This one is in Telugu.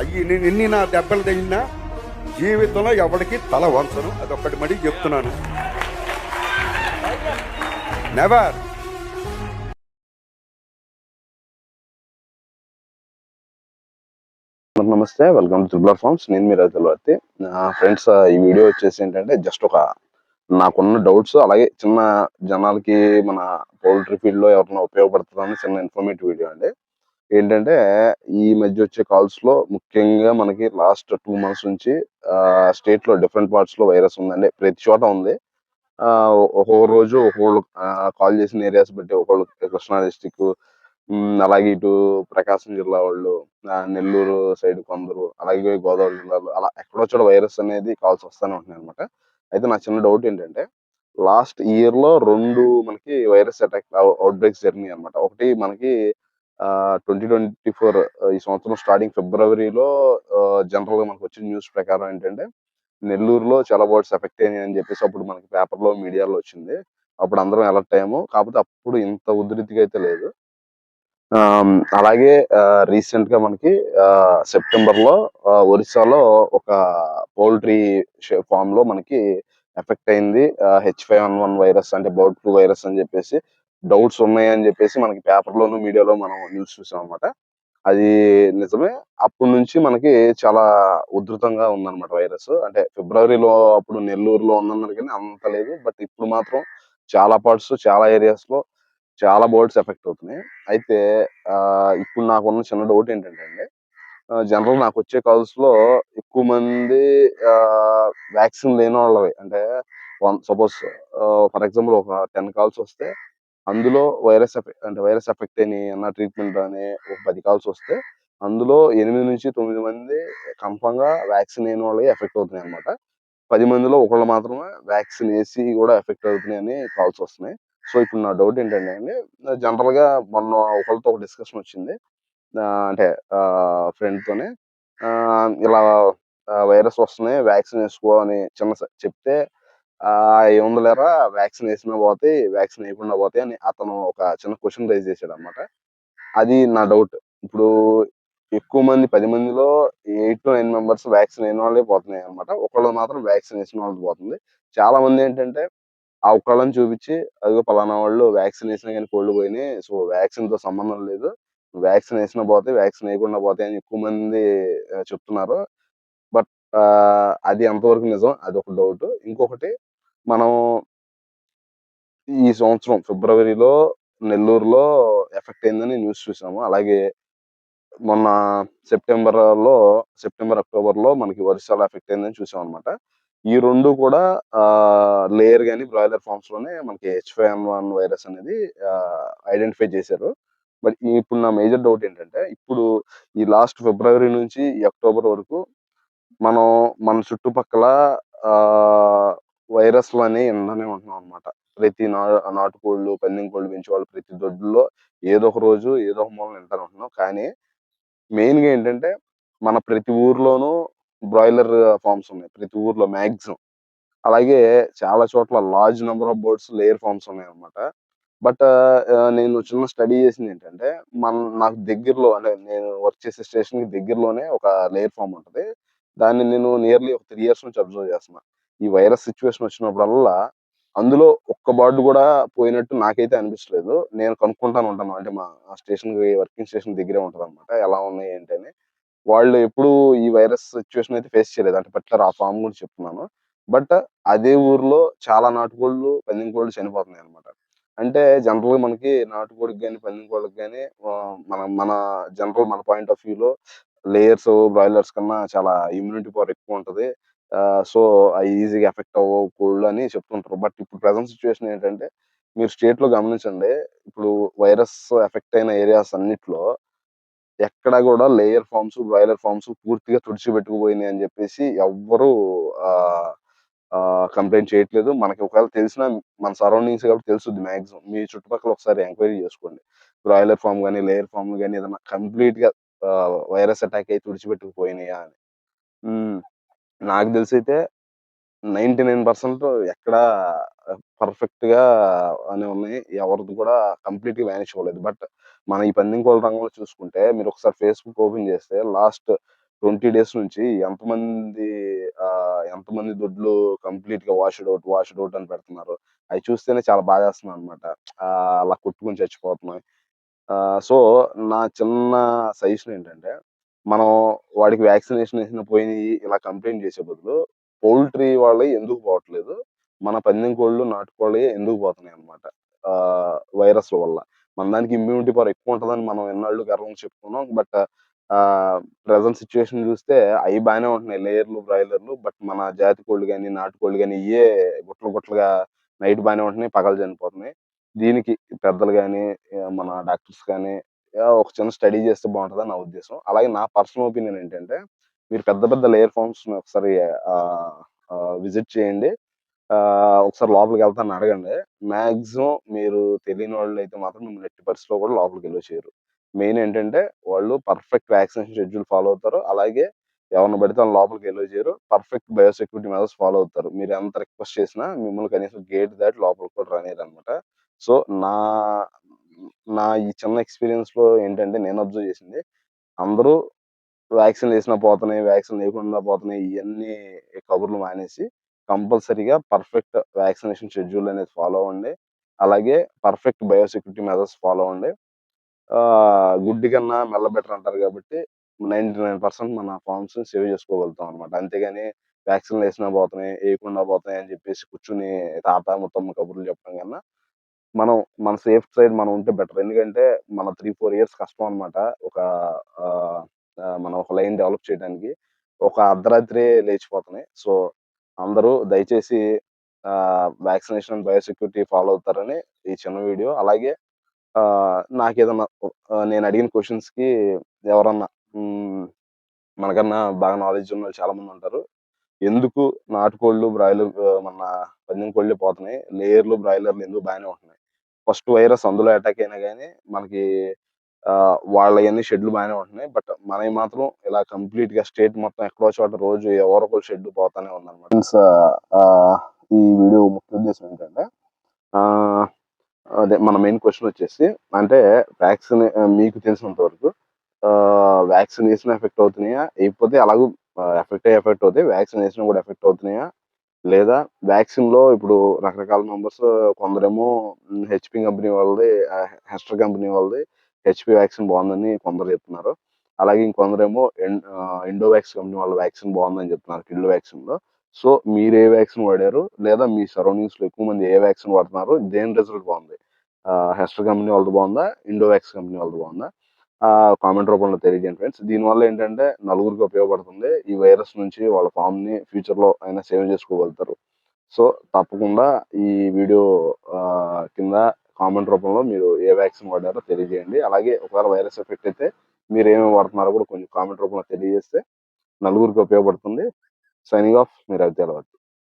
అయ్యి నేను ఎన్ని నా దెబ్బలు తగిలినా జీవితంలో ఎవరికి తల వంచను. అదొక్కటి మడి చెప్తున్నాను. నెవర్ నమస్తే వెల్కమ్ టు త్రిబులర్ ఫార్మ్స్ నేను మీరు తెలియతే ఫ్రెండ్స్ ఈ వీడియో వచ్చేసి ఏంటంటే జస్ట్ ఒక నాకున్న డౌట్స్ అలాగే చిన్న జనాలకి మన పౌల్ట్రీ ఫీల్డ్లో ఎవరైనా ఉపయోగపడుతుందని చిన్న ఇన్ఫర్మేటివ్ వీడియో అండి. ఏంటంటే ఈ మధ్య వచ్చే కాల్స్లో ముఖ్యంగా మనకి లాస్ట్ టూ మంత్స్ నుంచి స్టేట్లో డిఫరెంట్ పార్ట్స్లో వైరస్ ఉందండి. ప్రతి చోట ఉంది. ఒక్కో రోజు ఒక్కోళ్ళు కాల్ చేసిన ఏరియాస్ బట్టి ఒకళ్ళు కృష్ణా డిస్టిక్ అలాగే ఇటు ప్రకాశం జిల్లా వాళ్ళు నెల్లూరు సైడ్ కొందరు అలాగే గోదావరి జిల్లాలో అలా ఎక్కడో చోట వైరస్ అనేది కాల్స్ వస్తూనే ఉంటున్నాయి అనమాట అయితే నా చిన్న డౌట్ ఏంటంటే లాస్ట్ ఇయర్లో రెండు మనకి వైరస్ అటాక్ అవుట్ బ్రేక్స్ జరిగినాయి అనమాట ఒకటి మనకి ట్వంటీ ట్వంటీ ఫోర్ ఈ సంవత్సరం స్టార్టింగ్ ఫిబ్రవరిలో జనరల్గా మనకు వచ్చిన న్యూస్ ప్రకారం ఏంటంటే నెల్లూరులో చాలా బర్డ్స్ ఎఫెక్ట్ అయినాయి అని చెప్పేసి అప్పుడు మనకి పేపర్లో మీడియాలో వచ్చింది. అప్పుడు అందరం అలర్ట్ అయ్యాము. కాకపోతే అప్పుడు ఇంత ఉధృతిగా అయితే లేదు. అలాగే రీసెంట్గా మనకి సెప్టెంబర్లో ఒరిస్సాలో ఒక పౌల్ట్రీ ఫామ్లో మనకి ఎఫెక్ట్ అయింది. H five one one virus అంటే బర్డ్ ఫ్లూ వైరస్ అని చెప్పేసి డౌట్స్ ఉన్నాయి అని చెప్పేసి మనకి పేపర్ లోను మీడియాలో మనం న్యూస్ చూసాం అనమాట అది నిజమే. అప్పటి నుంచి మనకి చాలా ఉధృతంగా ఉందన్నమాట వైరస్. అంటే ఫిబ్రవరిలో అప్పుడు నెల్లూరులో ఉందన్నారు కానీ అంత లేదు. బట్ ఇప్పుడు మాత్రం చాలా పార్ట్స్ చాలా ఏరియాస్లో చాలా బర్డ్స్ ఎఫెక్ట్ అవుతున్నాయి. అయితే ఇప్పుడు నాకు ఉన్న చిన్న డౌట్ ఏంటంటే అండి జనరల్ నాకు వచ్చే కాల్స్లో ఎక్కువ మంది వ్యాక్సిన్ లేని వాళ్ళవి. అంటే సపోజ్ ఫర్ ఎగ్జాంపుల్ ఒక టెన్ కాల్స్ వస్తే అందులో వైరస్ ఎఫెక్ట్ అంటే వైరస్ ఎఫెక్ట్ అని అన్న ట్రీట్మెంట్ అని ఒక పది కాల్స్ వస్తే అందులో ఎనిమిది నుంచి తొమ్మిది మంది కన్ఫామ్గా వ్యాక్సిన్ అయిన వాళ్ళకి ఎఫెక్ట్ అవుతున్నాయి అనమాట పది మందిలో ఒకళ్ళు మాత్రమే వ్యాక్సిన్ వేసి కూడా ఎఫెక్ట్ అవుతున్నాయి అని కాల్స్ వస్తున్నాయి. సో ఇప్పుడు నా డౌట్ ఏంటంటే అండి జనరల్గా మొన్న ఒకరితో ఒక డిస్కషన్ వచ్చింది. అంటే ఫ్రెండ్తోనే ఇలా వైరస్ వస్తున్నాయి వ్యాక్సిన్ వేసుకో అని చిన్న స- చెప్తే ఏముంది లేరా వ్యాక్సిన్ వేసినా పోతాయి వ్యాక్సిన్ వేయకుండా పోతాయి అని అతను ఒక చిన్న క్వశ్చన్ రైజ్ చేశాడు అనమాట అది నా డౌట్. ఇప్పుడు ఎక్కువ మంది పది మందిలో eight to nine members vaccine అయిన వాళ్ళే పోతున్నాయి అనమాట ఒకళ్ళు మాత్రం వ్యాక్సిన్ వేసిన వాళ్ళకి పోతుంది. చాలా మంది ఏంటంటే ఆ ఒక్కళ్ళని చూపించి అదిగో పలానా వాళ్ళు వ్యాక్సిన్ వేసినా కానీ కోళ్ళు పోయినాయి సో వ్యాక్సిన్తో సంబంధం లేదు. వ్యాక్సిన్ వేసినా పోతే వ్యాక్సిన్ వేయకుండా పోతాయి అని ఎక్కువ మంది చెప్తున్నారు. బట్ అది ఎంతవరకు నిజం. అది ఒక డౌట్. ఇంకొకటి మనం ఈ సంవత్సరం ఫిబ్రవరిలో నెల్లూరులో ఎఫెక్ట్ అయిందని న్యూస్ చూసాము. అలాగే మొన్న సెప్టెంబర్లో సెప్టెంబర్ అక్టోబర్లో మనకి వర్షాలు ఎఫెక్ట్ అయిందని చూసాం అనమాట ఈ రెండు కూడా లేయర్ కానీ బ్రాయిలర్ ఫార్మ్స్లోనే మనకి హెచ్ ఫైవ్ వన్ వైరస్ అనేది ఐడెంటిఫై చేశారు. బట్ ఇప్పుడు నా మేజర్ డౌట్ ఏంటంటే ఇప్పుడు ఈ లాస్ట్ ఫిబ్రవరి నుంచి అక్టోబర్ వరకు మనం మన చుట్టుపక్కల వైరస్లు అనేవి ఎండనే ఉంటున్నాం అనమాట ప్రతి నా నాటుకోళ్ళు పందెం కోళ్ళు పెంచే వాళ్ళు ప్రతి దొడ్లో ఏదో ఒక రోజు ఏదో ఒక మూలం వింటానే ఉంటున్నాం కానీ మెయిన్గా ఏంటంటే మన ప్రతి ఊర్లోనూ బ్రాయిలర్ ఫార్మ్స్ ఉన్నాయి. ప్రతి ఊర్లో మ్యాక్సిమం అలాగే చాలా చోట్ల large number of birds layer farms ఉన్నాయి అనమాట బట్ నేను చిన్న స్టడీ చేసింది ఏంటంటే మన నాకు దగ్గరలో అంటే నేను వర్క్ చేసే స్టేషన్కి దగ్గరలోనే ఒక లేయర్ ఫార్మ్ ఉంటుంది. దాన్ని నేను నియర్లీ ఒక త్రీ ఇయర్స్ నుంచి అబ్జర్వ్ చేస్తున్నా. ఈ వైరస్ సిచ్యువేషన్ వచ్చినప్పుడల్లా అందులో ఒక్క బార్డు కూడా పోయినట్టు నాకైతే అనిపించలేదు నేను కనుక్కుంటాను ఉంటాను. అంటే మా స్టేషన్ వర్కింగ్ స్టేషన్ దగ్గరే ఉంటుంది అనమాట ఎలా ఉన్నాయి ఏంటని వాళ్ళు ఎప్పుడు ఈ వైరస్ సిచ్యువేషన్ అయితే ఫేస్ చేయలేదు. అంటే పర్టికులర్ ఆ ఫామ్ కూడా చెప్తున్నాను. బట్ అదే ఊర్లో చాలా నాటుకోళ్ళు పందెం కోళ్ళు చనిపోతున్నాయి అనమాట అంటే జనరల్గా మనకి నాటుకోడికి కానీ పందింకోళ్ళకి కానీ మన మన జనరల్ మన పాయింట్ ఆఫ్ వ్యూలో లేయర్స్ బ్రాయిలర్స్ కన్నా చాలా ఇమ్యూనిటీ పవర్ ఎక్కువ ఉంటది. సో అవి ఈజీగా ఎఫెక్ట్ అవ్వవు కోళ్ళు అని చెప్తుంటారు. బట్ ఇప్పుడు ప్రజెంట్ సిచ్యువేషన్ ఏంటంటే మీరు స్టేట్లో గమనించండి. ఇప్పుడు వైరస్ ఎఫెక్ట్ అయిన ఏరియాస్ అన్నిట్లో ఎక్కడ కూడా లేయర్ ఫార్మ్స్ బ్రాయిలర్ ఫార్మ్స్ పూర్తిగా తుడిచిపెట్టుకుపోయినాయి అని చెప్పేసి ఎవ్వరు కంప్లైంట్ చేయట్లేదు. మనకి ఒకవేళ తెలిసిన మన సరౌండింగ్స్ కాబట్టి తెలుస్తుంది మాక్సిమం. మీ చుట్టుపక్కల ఒకసారి ఎంక్వైరీ చేసుకోండి. బ్రాయిలర్ ఫామ్ కానీ లేయర్ ఫామ్ కానీ ఏదైనా కంప్లీట్గా వైరస్ అటాక్ అయి తుడిచిపెట్టుకుపోయినాయా అని. నాకు తెలిసి అయితే నైన్టీ నైన్ పర్సెంట్ ఎక్కడ పర్ఫెక్ట్గా అనే ఉన్నాయి. ఎవరిది కూడా కంప్లీట్గా అవ్వలేదు. బట్ మన ఈ పందెంకోళ్ళ రంగంలో చూసుకుంటే మీరు ఒకసారి ఫేస్బుక్ ఓపెన్ చేస్తే లాస్ట్ ట్వంటీ డేస్ నుంచి ఎంతమంది ఆ, ఎంతమంది దొడ్లు కంప్లీట్గా వాష్డ్ అవుట్ వాష్డ్ అవుట్ అని పెడుతున్నారు. అవి చూస్తేనే చాలా బాధేస్తుంది అనమాట అలా కొట్టుకుని చచ్చిపోతున్నాయి. సో నా చిన్న సజెషన్ ఏంటంటే మనం వాడికి వ్యాక్సినేషన్ వేసిన పోయినాయి ఇలా కంప్లైంట్ చేసే బదులు పౌల్ట్రీ వాళ్ళే ఎందుకు పోవట్లేదు? మన పందెం కోళ్ళు నాటుకోళ్ళే ఎందుకు పోతున్నాయి అనమాట వైరస్ల వల్ల. మన దానికి ఇమ్యూనిటీ పవర్ ఎక్కువ ఉంటుందని మనం ఎన్నాళ్ళు గర్వం చెప్పుకున్నాం. బట్ ప్రజెంట్ సిచ్యువేషన్ చూస్తే అవి బాగానే ఉంటున్నాయి. లేయర్లు బ్రాయిలర్లు. బట్ మన జాతి కోళ్ళు కానీ నాటుకోళ్ళు కానీ ఇవే గుట్టలు గుట్టలుగా నైట్ బాగానే ఉంటున్నాయి. పగలు చనిపోతున్నాయి. దీనికి పెద్దలు కానీ మన డాక్టర్స్ కానీ ఒక చిన్న స్టడీ చేస్తే బాగుంటుందని నా ఉద్దేశం. అలాగే నా పర్సనల్ ఒపీనియన్ ఏంటంటే మీరు పెద్ద పెద్ద లేయర్ ఫామ్స్ ఒకసారి విజిట్ చేయండి. ఒకసారి లోపలికి వెళ్తాను అడగండి. మాక్సిమం మీరు తెలియని వాళ్ళు అయితే మాత్రం మిమ్మల్ని ఎట్టి పరిస్థితిలో కూడా లోపలికి వెళ్ళి చేయరు మెయిన్ ఏంటంటే వాళ్ళు పర్ఫెక్ట్ వ్యాక్సినేషన్ షెడ్యూల్ ఫాలో అవుతారు. అలాగే ఎవరిని పడితే వాళ్ళని లోపలికి వెళ్ళి చేయరు పర్ఫెక్ట్ బయోసెక్యూరిటీ మెథడ్స్ ఫాలో అవుతారు. మీరు ఎంత రిక్వెస్ట్ చేసినా మిమ్మల్ని కనీసం గేట్ దాటి లోపలికి కూడా రానియరు అనమాట సో నా నా ఈ చిన్న ఎక్స్పీరియన్స్లో ఏంటంటే నేను అబ్జర్వ్ చేసింది అందరూ వ్యాక్సిన్ వేసినా పోతున్నాయి వ్యాక్సిన్ లేకుండా పోతున్నాయి ఇవన్నీ కబుర్లు మానేసి కంపల్సరీగా పర్ఫెక్ట్ వ్యాక్సినేషన్ షెడ్యూల్ అనేది ఫాలో అవ్వండి. అలాగే పర్ఫెక్ట్ బయోసెక్యూరిటీ మెథడ్స్ ఫాలో అవ్వండి. గుడ్డి కన్నా మెల్ల బెటర్ అంటారు కాబట్టి నైన్టీ నైన్ పర్సెంట్ మన ఫార్మ్స్ సేవ్ చేసుకోగలుగుతాం అనమాట అంతేగాని వ్యాక్సిన్ వేసినా పోతున్నాయి వేయకుండా పోతున్నాయి అని చెప్పేసి కూర్చుని తాత మొత్తం కబుర్లు చెప్పడం కన్నా మనం మన సేఫ్ సైడ్ మనం ఉంటే బెటర్ ఎందుకంటే మన త్రీ ఫోర్ ఇయర్స్ కష్టం అనమాట ఒక మనం ఒక లైన్ డెవలప్ చేయడానికి ఒక అర్ధరాత్రి లేచిపోతున్నాయి. సో అందరూ దయచేసి వ్యాక్సినేషన్ బయోసెక్యూరిటీ ఫాలో అవుతారని ఈ చిన్న వీడియో అలాగే ఆ, నాకు ఏదన్నా నేను అడిగిన క్వశ్చన్స్కి ఎవరన్నా మనకన్నా బాగా నాలెడ్జ్ ఉన్న వాళ్ళు చాలా మంది ఉంటారు. ఎందుకు నాటుకోళ్ళు బ్రాయిలర్ మన పందెం కోళ్ళు పోతున్నాయి? లేయర్లు బ్రాయిలర్లు ఎందుకు బాగానే ఉంటున్నాయి? ఫస్ట్ వైరస్ అందులో అటాక్ అయినా కానీ మనకి వాళ్ళ అన్ని షెడ్లు బాగానే ఉంటున్నాయి. బట్ మనవి మాత్రం ఇలా కంప్లీట్గా స్టేట్ మొత్తం ఎక్కడో చోట రోజు ఎవరొకరు షెడ్ పోతానే ఉందన్నమాట. Friends, ఆ, ఈ వీడియో ముఖ్య ఉద్దేశం ఏంటంటే ఆ, అదే మన మెయిన్ క్వశ్చన్ వచ్చేసి అంటే వ్యాక్సిన్ మీకు తెలిసినంత వరకు వ్యాక్సిన్ వేసిన ఎఫెక్ట్ అవుతున్నాయా? లేకపోతే అలాగే ఎఫెక్ట్ అయ్యి ఎఫెక్ట్ అవుతాయి? వ్యాక్సిన్ కూడా ఎఫెక్ట్ అవుతున్నాయా? లేదా వ్యాక్సిన్లో ఇప్పుడు రకరకాల మెంబర్స్ కొందరేమో హెచ్పి కంపెనీ వాళ్ళది హెస్టర్ కంపెనీ వాళ్ళది హెచ్పి వ్యాక్సిన్ బాగుందని కొందరు చెప్తున్నారు. అలాగే ఇంకొందరేమో ఇండోవాక్స్ కంపెనీ వాళ్ళ వ్యాక్సిన్ బాగుందని చెప్తున్నారు కిల్డ్ వ్యాక్సిన్లో సో మీరు ఏ వ్యాక్సిన్ వాడారు? లేదా మీ సరౌండింగ్స్లో ఎక్కువ మంది ఏ వ్యాక్సిన్ వాడుతున్నారు? దేని రిజల్ట్ బాగుంది? హెస్టర్ కంపెనీ వాళ్ళది బాగుందా? ఇండోవాక్స్ కంపెనీ వాళ్ళది బాగుందా? కామెంట్ రూపంలో తెలియజేయండి ఫ్రెండ్స్. దీనివల్ల ఏంటంటే నలుగురికి ఉపయోగపడుతుంది. ఈ వైరస్ నుంచి వాళ్ళ ఫామ్ని ఫ్యూచర్లో అయినా సేవ్ చేసుకోగలుగుతారు. సో తప్పకుండా ఈ వీడియో కింద కామెంట్ రూపంలో మీరు ఏ వ్యాక్సిన్ వాడారో తెలియజేయండి. అలాగే ఒకవేళ వైరస్ ఎఫెక్ట్ అయితే మీరు ఏమేమి వాడుతున్నారో కూడా కొంచెం కామెంట్ రూపంలో తెలియజేస్తే నలుగురికి ఉపయోగపడుతుంది. సైనింగ్ ఆఫ్ మీరు అయితే